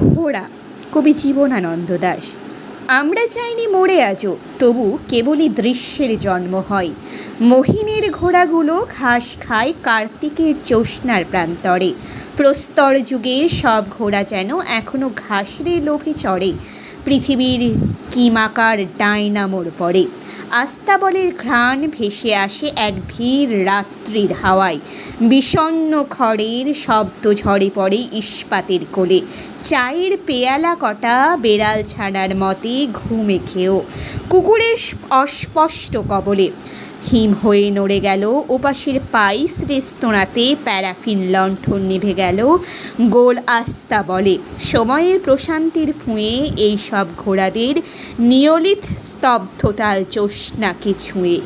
ঘোড়া, কবি জীবনানন্দ দাস। আমরা চাইনি মরে আজও, তবু কেবলই দৃশ্যের জন্ম হয়। মহিনের ঘোড়াগুলো ঘাস খায় কার্তিকের জ্যোৎস্নার প্রান্তরে। প্রস্তর যুগের সব ঘোড়া যেন এখনও ঘাসের লোভে চড়ে। পৃথিবীর কিমাকার ডায়নামোর পরে। আস্তাবলের ঘ্রাণ ভেসে আসে এক ভিড় রাত্রির হাওয়ায়। বিষণ্ন খড়ের শব্দ ঝরে পড়ে ইস্পাতের কোলে। চায়ের পেয়ালা কটা বেড়াল ছাড়ার মতে ঘুমে খেয়েও কুকুরের অস্পষ্ট কবলে হিম হয়ে নড়ে গেল। ওপাশের পাইস রেস্তোরাঁতে প্যারাফিন লণ্ঠন নিভে গেল। গোল আস্তা বলে। সময়ের প্রশান্তির ফুঁয়ে এই সব ঘোড়াদের নিয়লিত স্তব্ধতার জ্যোৎস্নাকে ছুঁয়ে।